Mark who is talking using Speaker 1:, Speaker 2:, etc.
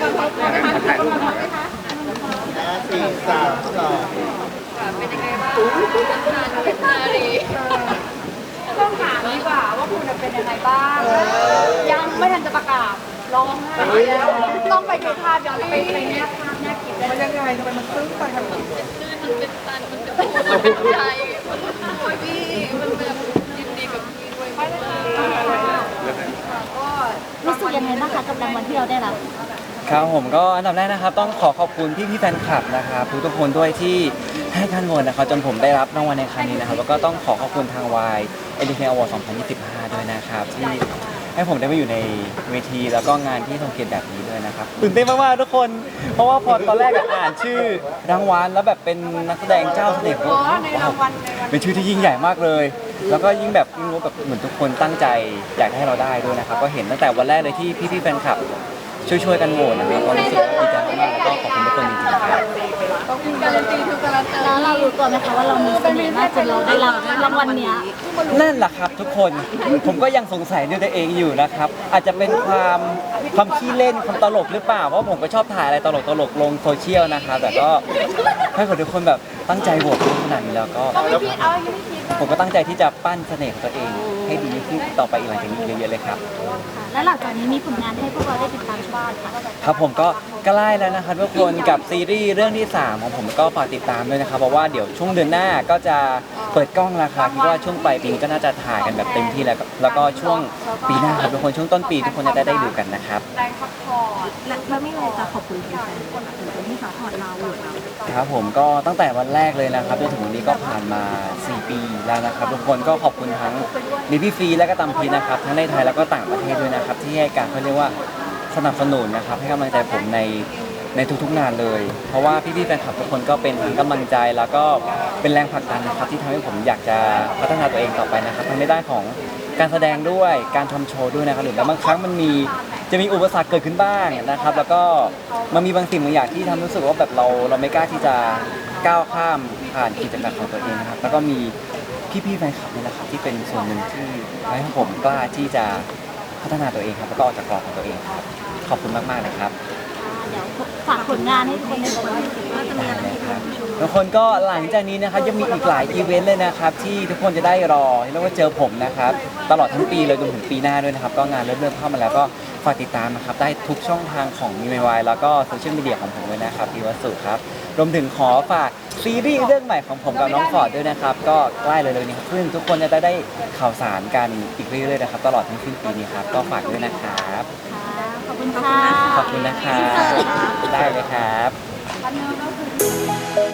Speaker 1: สี่
Speaker 2: สามเป็นยังไงบ้างนานเป็นนารีต้องถามดีกว่าว่าคุณเป็นยังไงบ้าง ยังไม่ทันจะประกาศร้องไห้แล้วต้องไปดูภาพย้อนไปไปเนี่ยภาพน่ยคิด
Speaker 3: มันยังไงทำไมมันซึ้งไปขนาดนี้
Speaker 4: มันื้นมันเป็นตันมันเป็นโมันจมันอยพี่มันแบบนดีกับพี่ด้วยมากก็
Speaker 1: รู้สึกยังไงบ้างคะกับรางวัลที่เราได้รับ
Speaker 5: ครับผมก็อันดับแรกนะครับ ต้องขอขอบคุณพี่พี่ๆแฟนคลับนะครับทุกทุกๆคนด้วยที่ให้การโหวตนะครับจนผมได้รับรางวัลในครั้งนี้นะครับ แล้วก็ต้องขอขอบคุณทาง Y Education Award 2025 ด้วยนะครับ ที่ให้ผมได้มาอยู่ในเวทีแล้วก็งานที่ทรงเกียรติแบบนี้ด้วยนะครับตื่นเต้นมากๆทุกคน เพราะว่าพอตอนแรกอะอ่านชื่อรางวัลแล้วแบบเป็นนักแสดงเจ้าเสน่ห์
Speaker 2: อ๋อในรางวัลในวัน
Speaker 5: เป็นชื่อที่ยิ่งใหญ่มากเลย แล้วก็ยิ่งแบบยิ่งรู้แบบเหมือนทุกคนตั้งใจอยากให้เราได้ด้วยนะครับ ก็เห็นตั้งแต่วันแรกเลยที่พี่ๆแฟนคลับ ช่วยๆกันโหวตนะครับก็รู้สึกดีใจมากๆแล้วก็ขอบคุณทุกคนจริงๆครับ
Speaker 4: การันตีทุกการันตี
Speaker 1: แล้วเรารู้ตัวไหมคะว่าเรามีเสน่ห์มากจนเราได้รับรางวัลเนี้ย
Speaker 5: นั่นแหละครับทุกคนผมก็ยังสงสัยด้วยตัวเองอยู่นะครับ อาจจะเป็นความความขี้เล่นความตลกหรือเปล่าเพราะผมก็ชอบถ่ายอะไรตลกตลกๆลงโซเชียลนะครับแต่ก็ถ้าเกิดทุกคนแบบตั้งใจโหวตขนาดนี้แล้วก็
Speaker 2: เอาไม่คิดเอายังไม่คิดว่า
Speaker 5: ผมก็ตั้งใจที่จะปั้นเสน่ห์ของตัวเอง ให้ดีขึ้นต่อไปอีกหลังจากนี้เยอะๆเลยครับ
Speaker 1: แล้วหลังจากนี้มีผลงานให้พวกเราได้ติดตามชมค่ะ
Speaker 5: ครับผมก็ใกล้แล้วนะครับทุกคนกับซีรีส์เรื่องที่ 3 ของผมก็ฝากติดตามด้วยนะครับเพราะว่าเดี๋ยวช่วงเดือนหน้าก็จะ เปิดกล้องราคาคิดว่าช่วงปลายปีนี้ก็น่าจะถ่ายกันแบบเต็มที่แล้วก็แล้วก็ช่วงปีหน้าครับทุกคนช่วงต้นปีทุกคนจะได้ได้ดูกันนะครับ
Speaker 2: ได้พักผ่อน
Speaker 1: และไม่เลยจะขอบคุณแฟนๆที่สปอร์ตเราโหวตเรา
Speaker 5: ครับผมก็ตั้งแต่วันแรกเลยนะครับจนถึงวันนี้ก็ผ่านมา 4 ปีแล้วนะครับ ทุกคนก็ขอบคุณทั้งดิพี่ฟรีและก็ตามพีนะครับ ทั้งในไทยแล้วก็ต่างประเทศด้วยนะครับ ที่ให้การเขาเรียกว่าสนับสนุนนะครับ ให้กำลังใจผมใน ในทุกๆงานเลย เพราะว่าพี่ๆแฟนคลับทุกคนก็เป็นทั้งกำลังใจแล้วก็เป็นแรงผลักดันนะครับที่ทำให้ผมอยากจะพัฒนาตัวเองต่อไปนะครับทั้งในด้านของการแสดงด้วยการทำโชว์ด้วยนะครับหรือแล้วบางครั้งมันมีจะมีอุปสรรคเกิดขึ้นบ้างนะครับ แล้วก็มันมีบางสิ่งบางอย่างที่ทำให้รู้สึกว่าแบบเราเราไม่กล้าที่จะก้าวข้ามผ่านขีดจำกัดของตัวเองนะครับ แล้วก็มีพี่ๆแฟนคลับนี่แหละครับที่เป็นส่วนหนึ่งที่ทำให้ผมกล้าที่จะพัฒนาตัวเองครับแล้วก็ออกจากกรอบของตัวเองครับขอบคุณมากๆเลยครับ
Speaker 1: ดี๋ยวฝากผลงานให้ทุกคนได้ดูว่าจะมีอะไรให้คุณผู้ชม
Speaker 5: ทุกคนก็หลังจากนี้นะครับยังมีอีกหลายอีเวนต์เลยนะครับที่ทุกคนจะได้รอเรียกว่าเจอผมนะครับตลอดทั้งปีเลยจนถึงปีหน้าด้วยนะครับ ก็งานเริ่มๆเข้ามาแล้วก็ฝากติดตามนะครับได้ทุกช่องทางของมีไมวายแล้วก็โซเชียลมีเดียของผมด้วยนะครับพีวัสุครับรวมถึงขอฝากซีรีส์เรื่องใหม่ของผมกับน้องฟอร์ดด้วยนะครับ ก็ใกล้เลยๆนี้ครับซึ่งทุกคนจะได้ได้ข่าวสารกันอีกเรื่อยๆนะครับ ตลอดทั้งสิ้นปีนี้ครับ ก็ฝากด้วยนะครับ
Speaker 1: อบคุณค่ะ
Speaker 5: ขอบคุณนะครับ ได้เลยครับ
Speaker 2: อันนี้ก็คือ